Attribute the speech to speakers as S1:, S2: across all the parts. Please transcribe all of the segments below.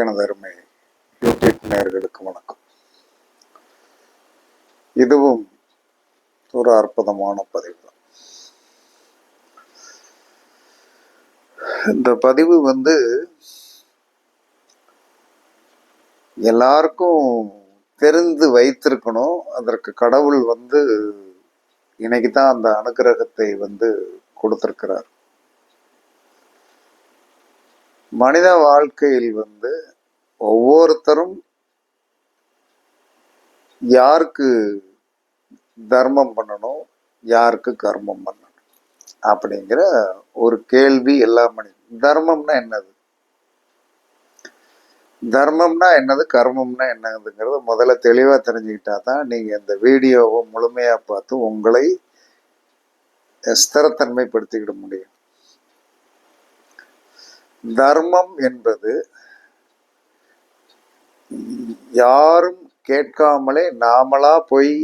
S1: எனது அருமை யூடியூப் நேர்களுக்கு வணக்கம். இதுவும் ஒரு அற்புதமான பதிவு. தான் இந்த பதிவு வந்து எல்லாருக்கும் தெரிந்து வைத்திருக்கணும். அதற்கு கடவுள் வந்து இன்னைக்கு தான் அந்த அனுகிரகத்தை வந்து கொடுத்திருக்கிறார். மனித வாழ்க்கையில் வந்து ஒவ்வொருத்தரும் யாருக்கு தர்மம் பண்ணணும் யாருக்கு கர்மம் பண்ணணும் அப்படிங்கிற ஒரு கேள்வி எல்லா மனித தர்மம்னா என்னது? தர்மம்னா என்னது கர்மம்னா என்னதுங்கிறத முதல்ல தெளிவாக தெரிஞ்சுக்கிட்டா தான் நீங்கள் இந்த வீடியோவை முழுமையாக பார்த்து உங்களை ஸ்திரத்தன்மைப்படுத்திக்கிட முடியும். தர்மம் என்பது யாரும் கேட்காமலே நாமளா போய்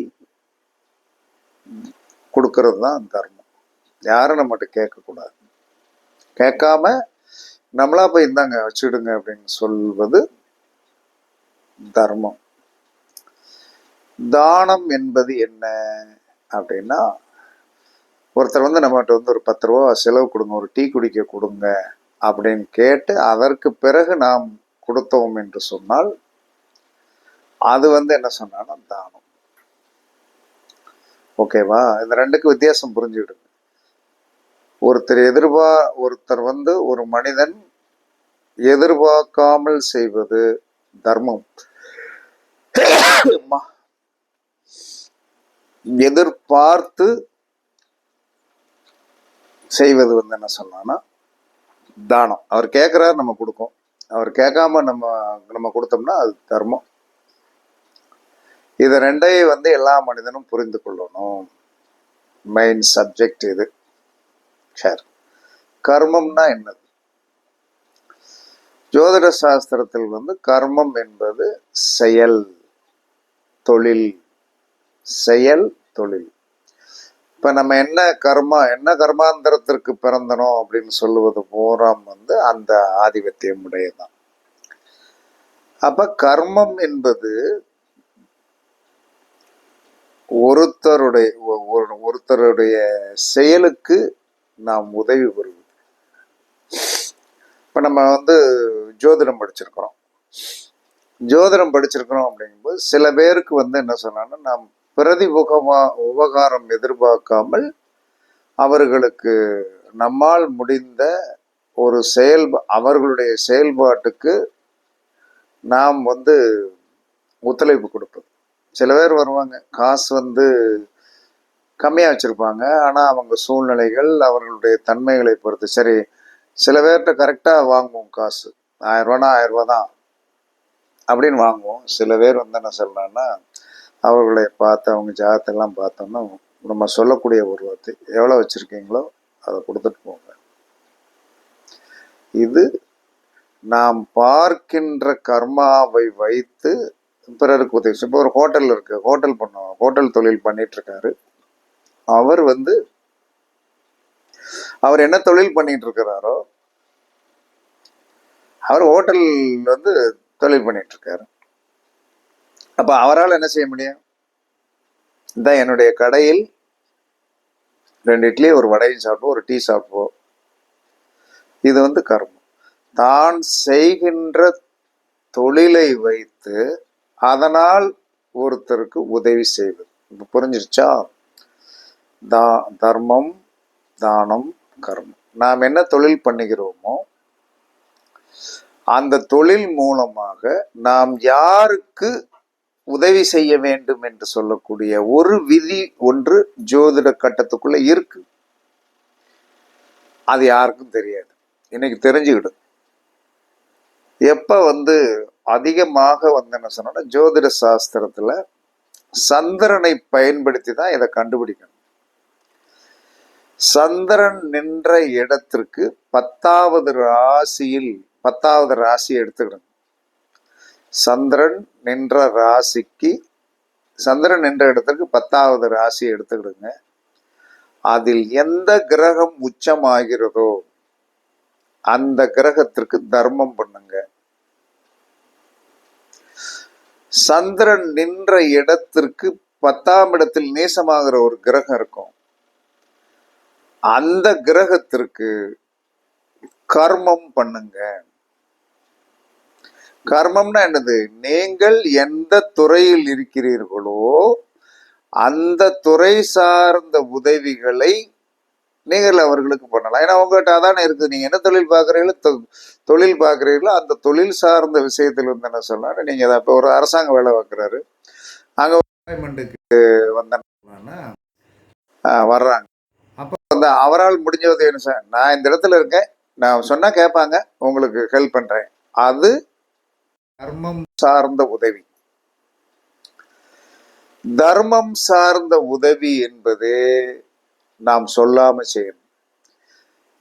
S1: கொடுக்கறது தான் தர்மம். யாரும் நம்மகிட்ட கேட்கக்கூடாது. கேட்காம நம்மளா போய் இந்தாங்க வச்சுடுங்க அப்படின்னு சொல்வது தர்மம். தானம் என்பது என்ன அப்படின்னா ஒருத்தர் வந்து நம்மகிட்ட வந்து ஒரு பத்து ரூபா செலவு கொடுங்க ஒரு டீ குடிக்க கொடுங்க அப்படின்னு கேட்டு அதற்கு பிறகு நாம் கொடுத்தோம் என்று சொன்னால் அது வந்து என்ன சொன்னா தானம். ஓகேவா இந்த ரெண்டுக்கு வித்தியாசம் புரிஞ்சுக்கிடுங்க. ஒருத்தர் எதிர்பா ஒருத்தர் வந்து ஒரு மனிதன் எதிர்பார்க்காமல் செய்வது தர்மம். எதிர்பார்த்து செய்வது வந்து என்ன சொன்னான்னா தானம். அவர் கேட்குறாரு நம்ம கொடுக்கோம். அவர் கேட்காம நம்ம நம்ம கொடுத்தோம்னா அது தர்மம். இது ரெண்டையும் வந்து எல்லா மனிதனும் புரிந்து கொள்ளணும். மெயின் சப்ஜெக்ட் இது. சரி கர்மம்னா என்னது? ஜோதிட சாஸ்திரத்தில் வந்து கர்மம் என்பது செயல் தொழில். செயல் தொழில். இப்ப நம்ம என்ன கர்மா என்ன கர்மாந்திரத்திற்கு பிறந்தனோம் அப்படின்னு சொல்லுவது பூராம் வந்து அந்த ஆதிபத்தியம் உடையதான் அப்ப கர்மம் என்பது ஒருத்தருடைய ஒ- ஒரு- ஒருத்தருடைய செயலுக்கு நாம் உதவி பெறுவது இப்ப நம்ம வந்து ஜோதிடம் படிச்சிருக்கிறோம். ஜோதிடம் படிச்சிருக்கிறோம் அப்படிங்கும்போது சில பேருக்கு வந்து என்ன சொன்னாங்கன்னா நாம் பிரதி உபகமா உபகாரம் எதிர்பார்க்காமல் அவர்களுக்கு நம்மால் முடிந்த ஒரு செயல் அவர்களுடைய செயல்பாட்டுக்கு நாம் வந்து ஒத்துழைப்பு கொடுப்பது. சில பேர் வருவாங்க காசு வந்து கம்மியாக வச்சுருப்பாங்க. ஆனால் அவங்க சூழ்நிலைகள் அவர்களுடைய தன்மைகளை பொறுத்து. சரி சில பேர்கிட்ட கரெக்டாக வாங்குவோம் காசு. ஆயிரம் ரூபானா ஆயிரம் ரூபா தான் அப்படின்னு வாங்குவோம். சில பேர் வந்து என்ன சொல்கிறாங்கன்னா அவர்களை பார்த்து அவங்க ஜாதகத்தெல்லாம் பார்த்தோம்னா நம்ம சொல்லக்கூடிய ஒரு வார்த்தை எவ்வளோ வச்சுருக்கீங்களோ அதை கொடுத்துட்டு போங்க. இது நாம் பார்க்கின்ற கர்மாவை வைத்து பிறருக்கு உதவி இப்போ ஒரு ஹோட்டல் இருக்கு ஹோட்டல் பண்ணுவோம் ஹோட்டல் தொழில் பண்ணிட்டு இருக்காரு அவர் வந்து அவர் என்ன தொழில் பண்ணிட்டு இருக்கிறாரோ அவர் ஹோட்டல் வந்து தொழில் பண்ணிட்டு இருக்காரு அப்போ அவரால் என்ன செய்ய முடியும்? இதான் என்னுடைய கடையில் ரெண்டு இட்லி ஒரு வடையும் சாப்பிடுவோம் ஒரு டீ சாப்பிடுவோம். இது வந்து கர்மம். தான் செய்கின்ற தொழிலை வைத்து அதனால் ஒருத்தருக்கு உதவி செய்வது. இப்போ புரிஞ்சிருச்சா? தா தர்மம் தானம் கர்மம். நாம் என்ன தொழில் பண்ணுகிறோமோ அந்த தொழில் மூலமாக நாம் யாருக்கு உதவி செய்ய வேண்டும் என்று சொல்லக்கூடிய ஒரு விதி ஒன்று ஜோதிட கட்டத்துக்குள்ள இருக்கு. அது யாருக்கும் தெரியாது. இன்னைக்கு தெரிஞ்சுக்கிடும். எப்ப வந்து அதிகமாக வந்து என்ன சொன்னா ஜோதிட சாஸ்திரத்துல சந்திரனை பயன்படுத்தி தான் இதை கண்டுபிடிக்கணும். சந்திரன் நின்ற இடத்திற்கு பத்தாவது ராசியில் பத்தாவது ராசி எடுத்துக்கணும். சந்திரன் நின்ற ராசிக்கு சந்திரன் நின்ற இடத்துக்கு பத்தாவது ராசி எடுத்துக்கிடுங்க. அதில் எந்த கிரகம் உச்சமாகிறதோ அந்த கிரகத்திற்கு தர்மம் பண்ணுங்க. சந்திரன் நின்ற இடத்திற்கு பத்தாம் இடத்தில் நேசமாகிற ஒரு கிரகம் இருக்கும். அந்த கிரகத்திற்கு கர்மம் பண்ணுங்க. கர்மம்னா என்னது? நீங்கள் எந்த துறையில் இருக்கிறீர்களோ அந்த துறை சார்ந்த உதவிகளை நீங்கள் அவர்களுக்கு பண்ணலாம். ஏன்னா உங்ககிட்ட அதானே இருக்குது. நீங்கள் என்ன தொழில் பார்க்குறீங்களோ தொ- தொழில் பார்க்குறீங்களோ அந்த தொழில் சார்ந்த விஷயத்தில் வந்து என்ன சொல்லலாம் நீங்கள் இதை இப்போ ஒரு அரசாங்க வேலை பார்க்குறாரு. அங்க அப்பாயின்மெண்ட்டுக்கு வந்தேன்னா வர்றாங்க. அப்போ வந்து அவரால் முடிஞ்சது என்ன சார் நான் இந்த இடத்துல இருக்கேன். நான் சொன்னால் கேட்பாங்க. உங்களுக்கு ஹெல்ப் பண்றேன். அது தர்மம் சார்ந்த உதவி. தர்மம் சார்ந்த உதவி என்பது நாம் சொல்லாம செய்யணும்.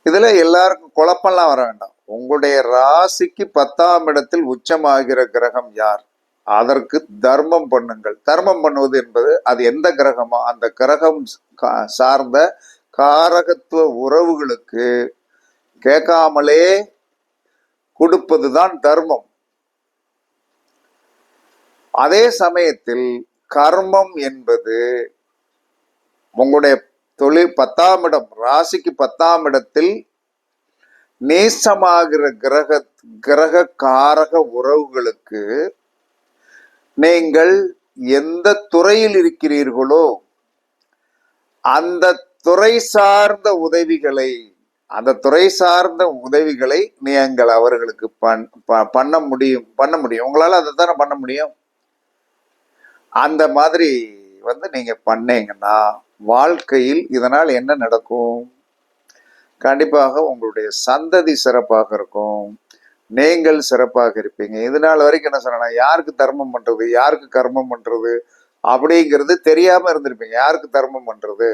S1: இதுல எல்லாருக்கும் குழப்பம்லாம் வர வேண்டாம். உங்களுடைய ராசிக்கு பத்தாம் இடத்தில் உச்சமாகிற கிரகம் யார்? அதற்கு தர்மம் பண்ணுங்கள். தர்மம் பண்ணுவது என்பது அது எந்த கிரகமோ அந்த கிரகம் கா- சார்ந்த காரகத்துவ உறவுகளுக்கு கேட்காமலே கொடுப்பதுதான் தர்மம். அதே சமயத்தில் கர்மம் என்பது உங்களுடைய தொழில் பத்தாம் இடம் ராசிக்கு பத்தாம் இடத்தில் நேசமாகிற கிரக கிரக காரக உறவுகளுக்கு நீங்கள் எந்த துறையில் இருக்கிறீர்களோ அந்த துறை சார்ந்த உதவிகளை அந்த துறை சார்ந்த உதவிகளை நீங்கள் அவர்களுக்கு பண் ப- பண்ண முடியும் பண்ண முடியும். உங்களால் அதை தானே பண்ண முடியும்? அந்த மாதிரி வந்து நீங்கள் பண்ணீங்கன்னா வாழ்க்கையில் இதனால் என்ன நடக்கும்? கண்டிப்பாக உங்களுடைய சந்ததி சிறப்பாக இருக்கும். நீங்கள் சிறப்பாக இருப்பீங்க. இது நாள் வரைக்கும் என்ன சொன்னா யாருக்கு தர்மம் பண்ணுறது யாருக்கு கர்மம் பண்ணுறது அப்படிங்கிறது தெரியாமல் இருந்திருப்பீங்க. யாருக்கு தர்மம் பண்ணுறது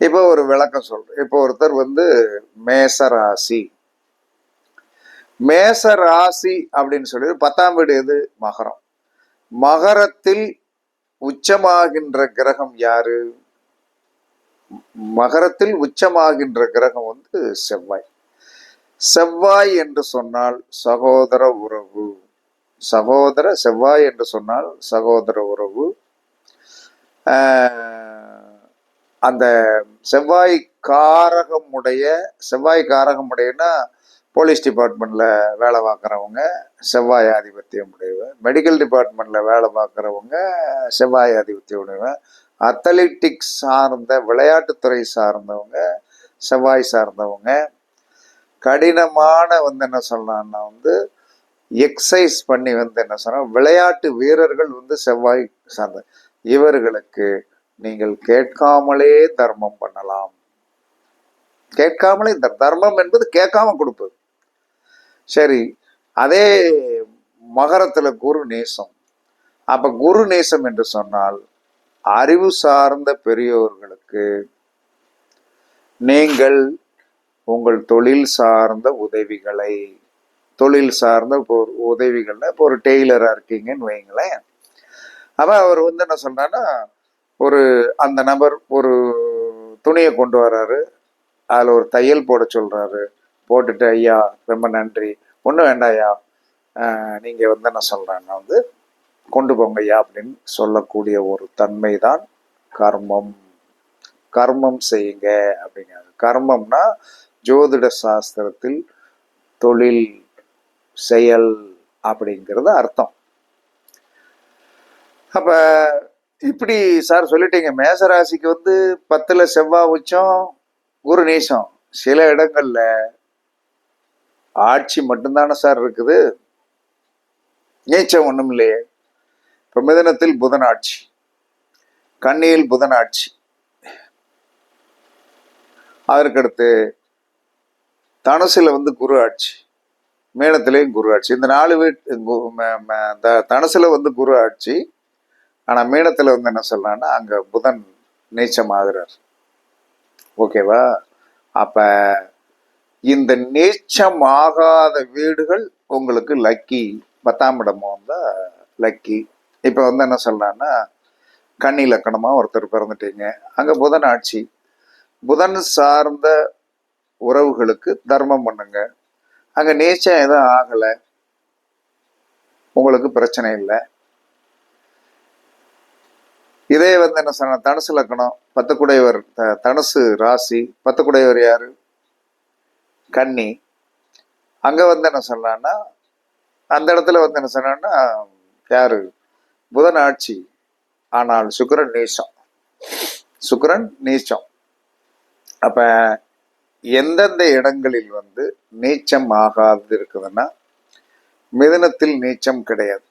S1: இப்போ ஒரு விளக்கம் சொல்கிறேன் இப்போ ஒருத்தர் வந்து மேசராசி. மேசராசி மேச ராசி அப்படின்னு சொல்லி பத்தாம் வீடு எது? மகரம். மகரத்தில் உச்சமாகின்ற கிரகம் யாரு? மகரத்தில் உச்சமாகின்ற கிரகம் வந்து செவ்வாய். செவ்வாய் என்று சொன்னால் சகோதர உறவு. சகோதர செவ்வாய் என்று சொன்னால் சகோதர உறவு. அந்த செவ்வாய் காரகமுடைய செவ்வாய் காரகமுடையன்னா போலீஸ் டிபார்ட்மெண்ட்டில் வேலை பார்க்குறவங்க செவ்வாய் ஆதிபத்தியம் உடையவன் மெடிக்கல் டிபார்ட்மெண்ட்டில் வேலை பார்க்குறவங்க செவ்வாய் ஆதிபத்தியம் உடையவன் அத்லெட்டிக்ஸ் சார்ந்த விளையாட்டுத்துறை சார்ந்தவங்க செவ்வாய் சார்ந்தவங்க. கடினமான வந்து என்ன சொல்லலாம்னா வந்து எக்ஸசைஸ் பண்ணி வந்து என்ன சொன்னா விளையாட்டு வீரர்கள் வந்து செவ்வாய் சார்ந்த இவர்களுக்கு நீங்கள் கேட்காமலே தர்மம் பண்ணலாம். கேட்காமலே இந்த தர்மம் என்பது கேட்காம கொடுப்பது. சரி அதே மகரத்துல குரு நேசம். அப்ப குரு நேசம் என்று சொன்னால் அறிவு சார்ந்த பெரியோர்களுக்கு நீங்கள் உங்கள் தொழில் சார்ந்த உதவிகளை தொழில் சார்ந்த இப்போ ஒரு உதவிகள்ல இப்போ ஒரு டெய்லரா இருக்கீங்கன்னு வைங்களேன். அப்ப அவர் வந்து என்ன சொல்றாருன்னா ஒரு அந்த நபர் ஒரு துணியை கொண்டு வர்றாரு அதுல ஒரு தையல் போட சொல்றாரு. போட்டுட்டு ஐயா ரொம்ப நன்றி. ஒன்றும் வேண்டாம் ஐயா நீங்கள் வந்து என்ன சொல்கிறேன்னா வந்து கொண்டு போங்க ஐயா அப்படின்னு சொல்லக்கூடிய ஒரு தன்மை தான் கர்மம். கர்மம் செய்யுங்க அப்படிங்கிறாங்க. கர்மம்னா ஜோதிட சாஸ்திரத்தில் தொழில் செயல் அப்படிங்கிறது அர்த்தம். அப்ப இப்படி சார் சொல்லிட்டீங்க. மேசராசிக்கு வந்து பத்துல செவ்வாய் உச்சம் குரு நீசம். சில இடங்கள்ல ஆட்சி மட்டும்தானே சார் இருக்குது? நீச்சம் ஒன்றும் இல்லையே இப்போ மிதனத்தில் புதன் ஆட்சி. கண்ணியில் புதன் ஆட்சி. அதற்கடுத்து தனுசில் வந்து குரு ஆட்சி. மேளத்திலேயும் குரு ஆட்சி. இந்த நாலு வீட்டு கு- ம- இந்த வந்து குரு ஆட்சி. ஆனால் மீனத்தில் வந்து என்ன சொல்லலாம்னா அங்கே புதன் நீச்சம் ஆகிறார் ஓகேவா? அப்போ இந்த நீச்சம் ஆகாத வீடுகள் உங்களுக்கு லக்கி பத்தாம் இடம் வந்தா லக்கி. இப்போ வந்து என்ன சொல்லலான்னா கன்னி லக்கணமாக ஒருத்தர் பிறந்துட்டீங்க. அங்கே புதன் ஆட்சி. புதன் சார்ந்த உறவுகளுக்கு தர்மம் பண்ணுங்க. அங்கே நீச்சம் எதுவும் ஆகலை. உங்களுக்கு பிரச்சனை இல்லை. இதே வந்து என்ன சொன்ன தனுசு லக்கணம் பத்துக்குடையவர் த- தனுசு ராசி பத்துக்குடையவர் யாரு? கன்னி அங்கே வந்து என்ன சொன்னான்னா அந்த இடத்துல வந்து என்ன சொன்னான்னா யாரு? புதன் ஆட்சி. ஆனால் சுக்கிரன் நீச்சம். சுக்கிரன் நீச்சம். அப்ப எந்தெந்த இடங்களில் வந்து நீச்சம் ஆகாது இருக்குதுன்னா மிதுனத்தில் நீச்சம் கிடையாது.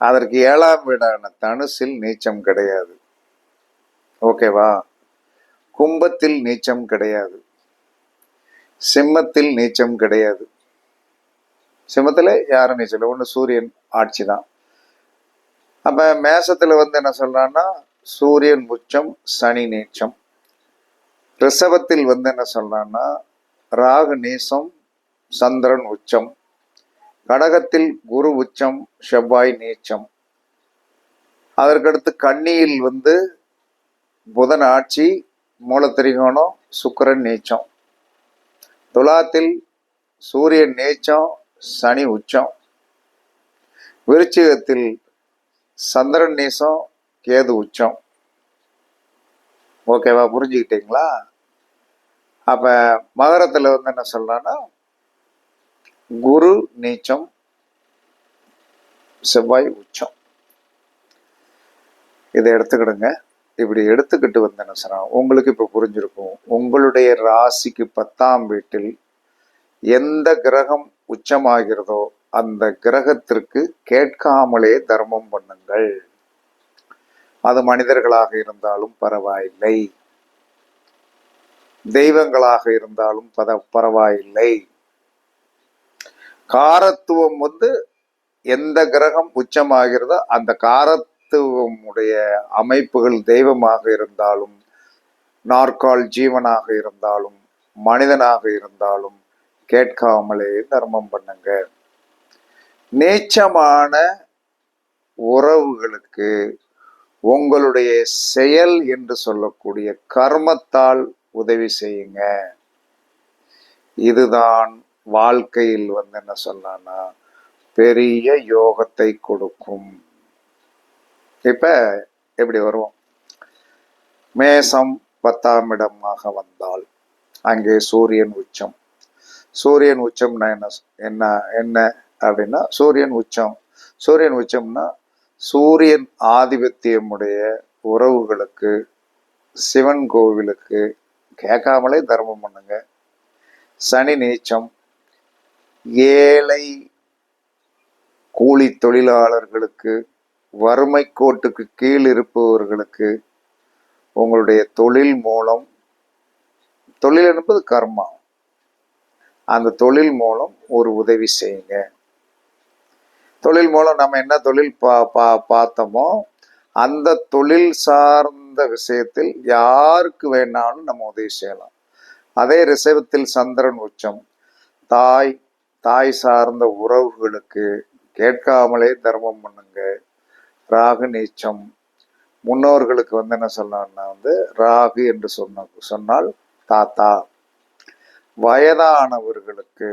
S1: அதற்கு ஏழாம் வீடான தனுசில் நீச்சம் கிடையாது. ஓகேவா? கும்பத்தில் நீச்சம் கிடையாது. சிம்மத்தில் நீச்சம் கிடையாது. சிம்மத்தில் யாரும் நீச்சல் ஒன்று சூரியன் ஆட்சி தான். அப்போ மேசத்தில் வந்து என்ன சொல்கிறான்னா சூரியன் உச்சம் சனி நீச்சம். ரிஷபத்தில் வந்து என்ன சொல்கிறான்னா ராகு நீசம் சந்திரன் உச்சம். கடகத்தில் குரு உச்சம் செவ்வாய் நீச்சம். அதற்கடுத்து கன்னியில் வந்து புதன் ஆட்சி மூலத்திரிகோணம் சுக்கரன் நீச்சம். துலாத்தில் சூரியன் நீச்சம் சனி உச்சம். விருச்சிகத்தில் சந்திரன் நீசம் கேது உச்சம். ஓகேவா புரிஞ்சுக்கிட்டீங்களா? அப்போ மகரத்தில் வந்து என்ன சொல்றான்னா குரு நீச்சம் செவ்வாய் உச்சம். இதை எடுத்துக்கிடுங்க. இப்படி எடுத்துக்கிட்டு வந்து சொன்னால் உங்களுக்கு இப்ப புரிஞ்சிருக்கும். உங்களுடைய ராசிக்கு பத்தாம் வீட்டில் எந்த கிரகம் உச்சமாகிறதோ அந்த கிரகத்திற்கு கேட்காமலே தர்மம் பண்ணுங்கள். அது மனிதர்களாக இருந்தாலும் பரவாயில்லை. தெய்வங்களாக இருந்தாலும் பத பரவாயில்லை. காரத்துவம் வந்து எந்த கிரகம் உச்சமாகிறதோ அந்த காரத் தத்துவமுடைய அமைப்புகள் தெய்வமாக இருந்தாலும் நாற்கால் ஜீவனாக இருந்தாலும் மனிதனாக இருந்தாலும் கேட்காமலே தர்மம் பண்ணுங்க. நீச்சமான உறவுகளுக்கு உங்களுடைய செயல் என்று சொல்லக்கூடிய கர்மத்தால் உதவி செய்யுங்க. இதுதான் வாழ்க்கையில் வந்து என்ன சொன்னான்னா பெரிய யோகத்தை கொடுக்கும். இப்போ எப்படி வருவோம்? மேசம் பத்தாம் இடமாக வந்தால் அங்கே சூரியன் உச்சம். சூரியன் உச்சம்னா என்ன? என்ன என்ன அப்படின்னா சூரியன் உச்சம். சூரியன் உச்சம்னா சூரியன் ஆதிபத்தியமுடைய உறவுகளுக்கு சிவன் கோவிலுக்கு கேட்காமலே தர்மம் பண்ணுங்க. சனி நீச்சம் ஏழை கூலி தொழிலாளர்களுக்கு வறுமை கோட்டுக்கு கீழ் இருப்பவர்களுக்கு உங்களுடைய தொழில் மூலம் தொழில் என்பது கர்மா. அந்த தொழில் மூலம் ஒரு உதவி செய்யுங்க. தொழில் மூலம் நம்ம என்ன தொழில் பா பா பார்த்தோமோ அந்த தொழில் சார்ந்த விஷயத்தில் யாருக்கு வேணாலும் நம்ம உதவி செய்யலாம். அதே ரிசவத்தில் சந்திரன் உச்சம். தாய் தாய் சார்ந்த உறவுகளுக்கு கேட்காமலே தர்மம் பண்ணுங்க. ராகு நீச்சம். முன்னோர்களுக்கு வந்து என்ன சொல்லணும்னா வந்து ராகு என்று சொன்ன சொன்னால் தாத்தா. வயதானவர்களுக்கு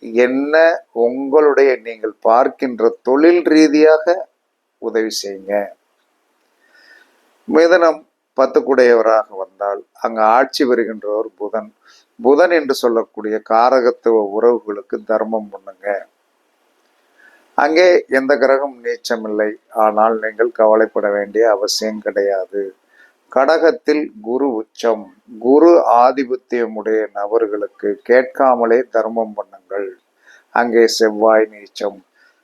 S1: என்ன உங்களுடைய நீங்கள் பார்க்கின்ற தொழில் ரீதியாக உதவி செய்யுங்க. மிதனம் பத்துக்குடையவராக வந்தால் அங்கு ஆட்சி வருகின்றவர் புதன். புதன் என்று சொல்லக்கூடிய காரகத்துவ உறவுகளுக்கு தர்மம் பண்ணுங்க. அங்கே எந்த கிரகம் நீச்சமில்லை. ஆனால் நீங்கள் கவலைப்பட வேண்டிய அவசியம் கிடையாது. கடகத்தில் குரு உச்சம். குரு ஆதிபத்தியமுடைய நபர்களுக்கு கேட்காமலே தர்மம் பண்ணுங்கள். அங்கே செவ்வாய் நீச்சம்.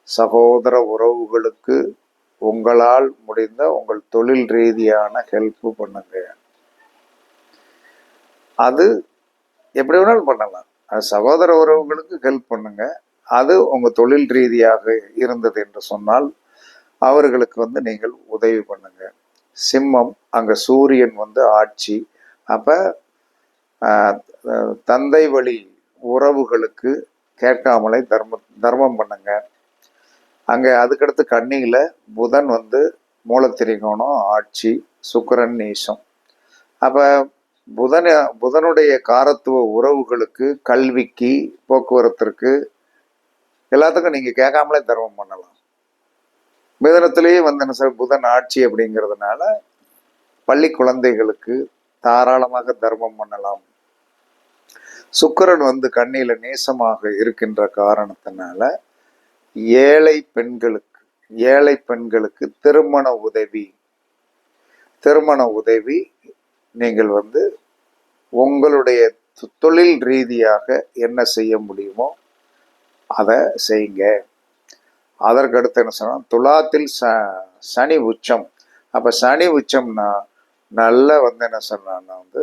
S1: சகோதர உறவுகளுக்கு உங்களால் முடிந்த உங்கள் தொழில் ரீதியான ஹெல்ப் பண்ணுங்க. அது எப்படி வேணாலும் பண்ணலாம். அது சகோதர உறவுகளுக்கு ஹெல்ப் பண்ணுங்க. அது உங்கள் தொழில் ரீதியாக இருந்தது என்று சொன்னால் அவர்களுக்கு வந்து நீங்கள் உதவி பண்ணுங்க. சிம்மம் அங்கே சூரியன் வந்து ஆட்சி. அப்போ தந்தை வழி உறவுகளுக்கு கேட்காமலே தர்ம தர்மம் பண்ணுங்க. அங்கே அதுக்கடுத்து கண்ணியில் புதன் வந்து மூலத்திரிகோணம் ஆட்சி சுக்கரன் நீசம். அப்போ புதன புதனுடைய காரத்துவ உறவுகளுக்கு கல்விக்கு போக்குவரத்திற்கு எல்லாத்துக்கும் நீங்கள் கேட்காமலே தர்மம் பண்ணலாம். மிதனத்திலேயே வந்து சார் புதன் ஆட்சி அப்படிங்கிறதுனால பள்ளி குழந்தைகளுக்கு தாராளமாக தர்மம் பண்ணலாம். சுக்கிரன் வந்து கண்ணியில் நேசமாக இருக்கின்ற காரணத்தினால ஏழை பெண்களுக்கு ஏழை பெண்களுக்கு திருமண உதவி திருமண உதவி நீங்கள் வந்து உங்களுடைய தொ- தொழில் ரீதியாக என்ன செய்ய முடியுமோ அதை செய்யுங்க. அதற்கு அடுத்து என்ன சொன்னால் துலாத்தில் ச சனி உச்சம். அப்போ சனி உச்சம்னா நல்ல வந்து என்ன சொன்னான்னா வந்து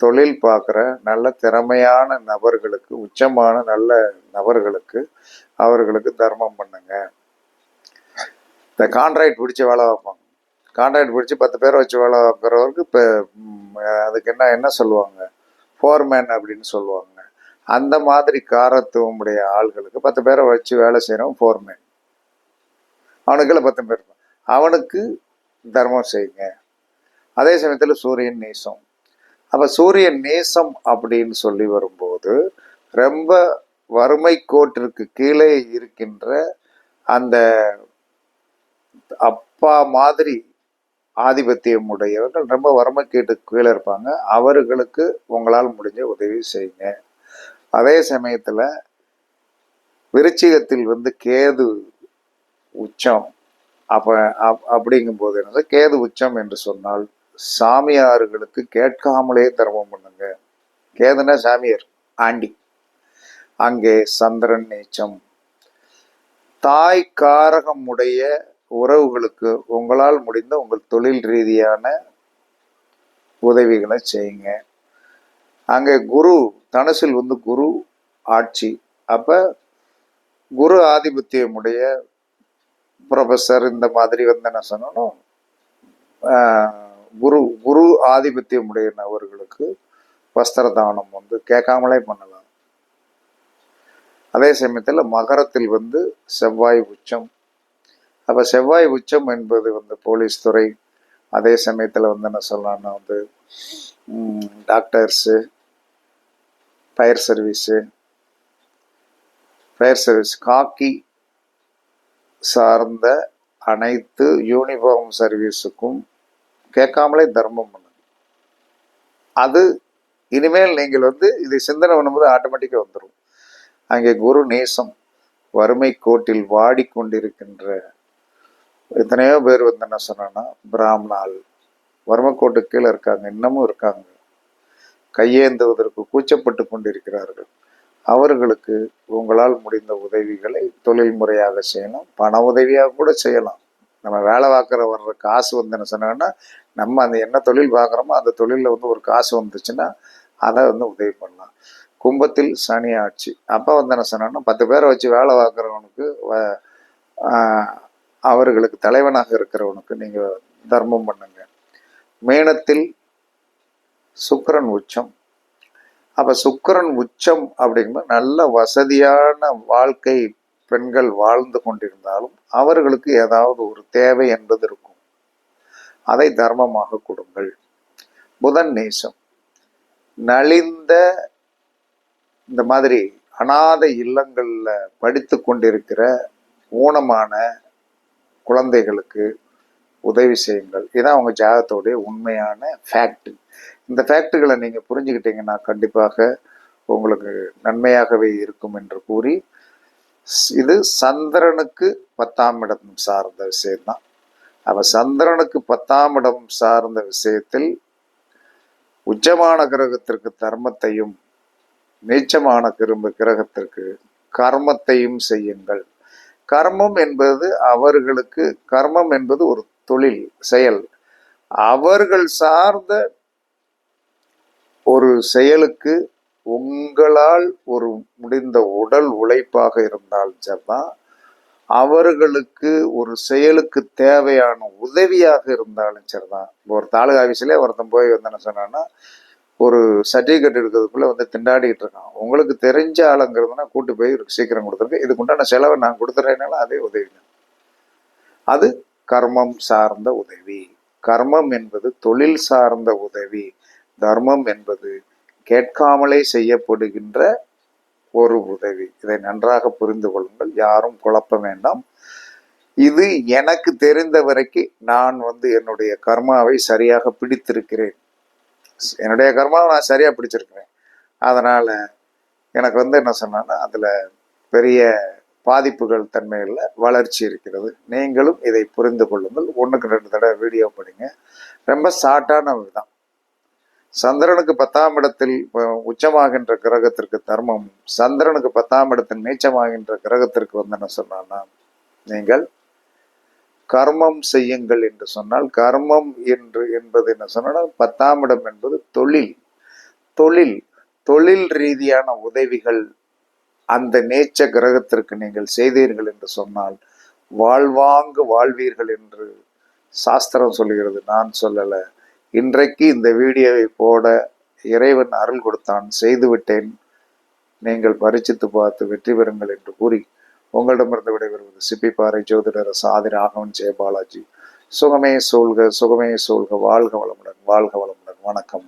S1: தொழில் பார்க்குற நல்ல திறமையான நபர்களுக்கு உச்சமான நல்ல நபர்களுக்கு அவர்களுக்கு தர்மம் பண்ணுங்க. இந்த கான்ட்ராக்ட் பிடிச்சி வேலை வைப்பாங்க கான்ட்ராக்ட் பிடிச்சி பத்து பேரை வச்சு வேலை வைக்கிறவருக்கு இப்போ அதுக்கு என்ன என்ன சொல்லுவாங்க? ஃபோர்மேன் அப்படின்னு சொல்லுவாங்க. அந்த மாதிரி காரத்துவம் உடைய ஆள்களுக்கு பத்து பேரை வச்சு வேலை செய்கிறவன் ஃபோர்மேன் அவனுக்குள்ள பத்து பேர் அவனுக்கு தர்மம் செய்யுங்க. அதே சமயத்தில் சூரியன் நேசம். அப்போ சூரியன் நேசம் அப்படின்னு சொல்லி வரும்போது ரொம்ப வறுமை கோட்டிற்கு கீழே இருக்கின்ற அந்த அப்பா மாதிரி ஆதிபத்தியம் உடையவர்கள் ரொம்ப வறுமை கேட்டு கீழே இருப்பாங்க. அவர்களுக்கு உங்களால் முடிஞ்ச உதவி செய்யுங்க. அதே சமயத்தில் விருச்சிகத்தில் வந்து கேது உச்சம். அப்போ அப் அப்படிங்கும்போது என்ன கேது உச்சம் என்று சொன்னால் சாமியார்களுக்கு கேட்காமலே தர்மம் பண்ணுங்க. கேதுனா சாமியார் ஆண்டி. அங்கே சந்திரன் நீச்சம். தாய் காரகம் உடைய உறவுகளுக்கு உங்களால் முடிந்த உங்கள் தொழில் ரீதியான உதவிகளை செய்யுங்க. அங்கே குரு தனுசில் வந்து குரு ஆட்சி. அப்போ குரு ஆதிபத்தியமுடைய ப்ரொஃபஸர் இந்த மாதிரி வந்து என்ன சொன்னாலும் குரு குரு ஆதிபத்தியமுடைய நபர்களுக்கு வஸ்திர தானம் வந்து கேட்காமலே பண்ணலாம். அதே சமயத்தில் மகரத்தில் வந்து செவ்வாய் உச்சம். அப்போ செவ்வாய் உச்சம் என்பது வந்து போலீஸ் துறை. அதே சமயத்தில் வந்து என்ன சொல்லலாம்னா வந்து doctors fire service fire service காக்கி சார்ந்த அனைத்து யூனிஃபார்ம் சர்வீஸுக்கும் கேட்காமலே தர்மம் பண்ணுது. அது இனிமேல் நீங்கள் வந்து இதை சிந்தனை பண்ணும்போது ஆட்டோமேட்டிக்காக வந்துடும் அங்கே குரு நேசம் வறுமை கோட்டில் வாடிக்கொண்டிருக்கின்ற எத்தனையோ பேர் வந்து என்ன சொன்னா பிராமணால் வறுமை கோட்டு கீழே இருக்காங்க இன்னமும் இருக்காங்க. கையேந்துவதற்கு கூச்சப்பட்டு கொண்டிருக்கிறார்கள். அவர்களுக்கு உங்களால் முடிந்த உதவிகளை தொழில் முறையாக செய்யணும் பண உதவியாக கூட செய்யலாம். நம்ம வேலை பார்க்குற வர்ற காசு வந்து என்ன சொன்னாங்கன்னா நம்ம அந்த என்ன தொழில் பார்க்குறோமோ அந்த தொழிலில் வந்து ஒரு காசு வந்துச்சுன்னா அதை வந்து உதவி பண்ணலாம். கும்பத்தில் சனி ஆட்சி. அப்போ வந்து என்ன சொன்னாங்கன்னா பத்து பேரை வச்சு வேலை பார்க்குறவனுக்கு வ- அவர்களுக்கு தலைவனாக இருக்கிறவனுக்கு நீங்கள் தர்மம் பண்ணுங்க. மேனத்தில் சுக்கரன் உச்சம். அப்ப சுக்கரன் உச்சம் அப்படிங்கும்போது நல்ல வசதியான வாழ்க்கை பெண்கள் வாழ்ந்து கொண்டிருந்தாலும் அவர்களுக்கு ஏதாவது ஒரு தேவை என்பது இருக்கும். அதை தர்மமாக கொடுங்கள். புதன் நேசம். நலிந்த இந்த மாதிரி அனாதை இல்லங்கள்ல படித்து கொண்டிருக்கிற ஊனமான குழந்தைகளுக்கு உதவி செய்யுங்கள். இதான் அவங்க ஜாதகத்தோடைய உண்மையான ஃபேக்ட் இந்த ஃபேக்ட்டுகளை நீங்கள் புரிஞ்சுக்கிட்டீங்கன்னா கண்டிப்பாக உங்களுக்கு நன்மையாகவே இருக்கும் என்று கூறி இது சந்திரனுக்கு பத்தாம் இடம் சார்ந்த விஷயம்தான். அப்ப சந்திரனுக்கு பத்தாம் இடம் சார்ந்த விஷயத்தில் உச்சமான கிரகத்திற்கு தர்மத்தையும் நீச்சமான கிரும்பு கிரகத்திற்கு கர்மத்தையும் செய்யுங்கள். கர்மம் என்பது அவர்களுக்கு கர்மம் என்பது ஒரு தொழில் செயல். அவர்கள் சார்ந்த ஒரு செயலுக்கு உங்களால் ஒரு முடிந்த உடல் உழைப்பாக இருந்தாலும் சரிதான் அவர்களுக்கு ஒரு செயலுக்கு தேவையான உதவியாக இருந்தாலும் சரிதான் இப்போ ஒரு தாலுகா ஆஃபீஸ்லேயே ஒருத்தன் போய் வந்து என்ன சொன்னான்னா ஒரு சர்டிஃபிகேட் எடுக்கிறதுக்குள்ள வந்து திண்டாடிக்கிட்டு இருக்கான். உங்களுக்கு தெரிஞ்ச ஆளுங்கிறதுனா கூட்டு போய் சீக்கிரம் கொடுத்துருக்கு இதுக்கு உண்டான செலவை நான் கொடுத்துறேனால அதே உதவி அது கர்மம் சார்ந்த உதவி. கர்மம் என்பது தொழில் சார்ந்த உதவி. தர்மம் என்பது கேட்காமலே செய்யப்படுகின்ற ஒரு உதவி. இதை நன்றாக புரிந்து கொள்ளுங்கள். யாரும் குழப்ப வேண்டாம். இது எனக்கு தெரிந்த வரைக்கும் நான் வந்து என்னுடைய கர்மாவை சரியாக பிடித்திருக்கிறேன். என்னுடைய கர்மாவை நான் சரியாக பிடிச்சிருக்கிறேன். அதனால் எனக்கு வந்து என்ன சொன்னேன்னா அதில் பெரிய பாதிப்புகள் தன்மையில் வளர்ச்சி இருக்கிறது. நீங்களும் இதை புரிந்து கொள்ளுங்கள். ஒன்றுக்கு ரெண்டு தடவை வீடியோ படிங்க. ரொம்ப ஷார்ட்டான தான் சந்திரனுக்கு பத்தாம் இடத்தில் உச்சமாகின்ற கிரகத்திற்கு தர்மம் சந்திரனுக்கு பத்தாம் இடத்தில் நீச்சமாகின்ற கிரகத்திற்கு வந்து என்ன சொன்னான்னா நீங்கள் கர்மம் செய்யுங்கள் என்று சொன்னால் கர்மம் என்று என்பது என்ன சொன்னால் பத்தாம் இடம் என்பது தொழில். தொழில் தொழில் ரீதியான உதவிகள் அந்த நேச்ச கிரகத்திற்கு நீங்கள் செய்தீர்கள் என்று சொன்னால் வாழ்வாங்கு வாழ்வீர்கள் என்று சாஸ்திரம் சொல்கிறது. நான் சொல்லலை. இன்றைக்கு இந்த வீடியோவை போட இறைவன் அருள் கொடுத்தான் செய்துவிட்டேன். நீங்கள் பரிச்சித்து பார்த்து வெற்றி பெறுங்கள் என்று கூறி உங்களிடமிருந்து விடைபெறுவது சிப்பிப்பாறை ஜோதிடர் சாதி ராகவன் ஜெயபாலாஜி சுகமே சூழ்க சுகமே சூழ்க வாழ்க வளமுடன் வாழ்க வளமுடன். வணக்கம்.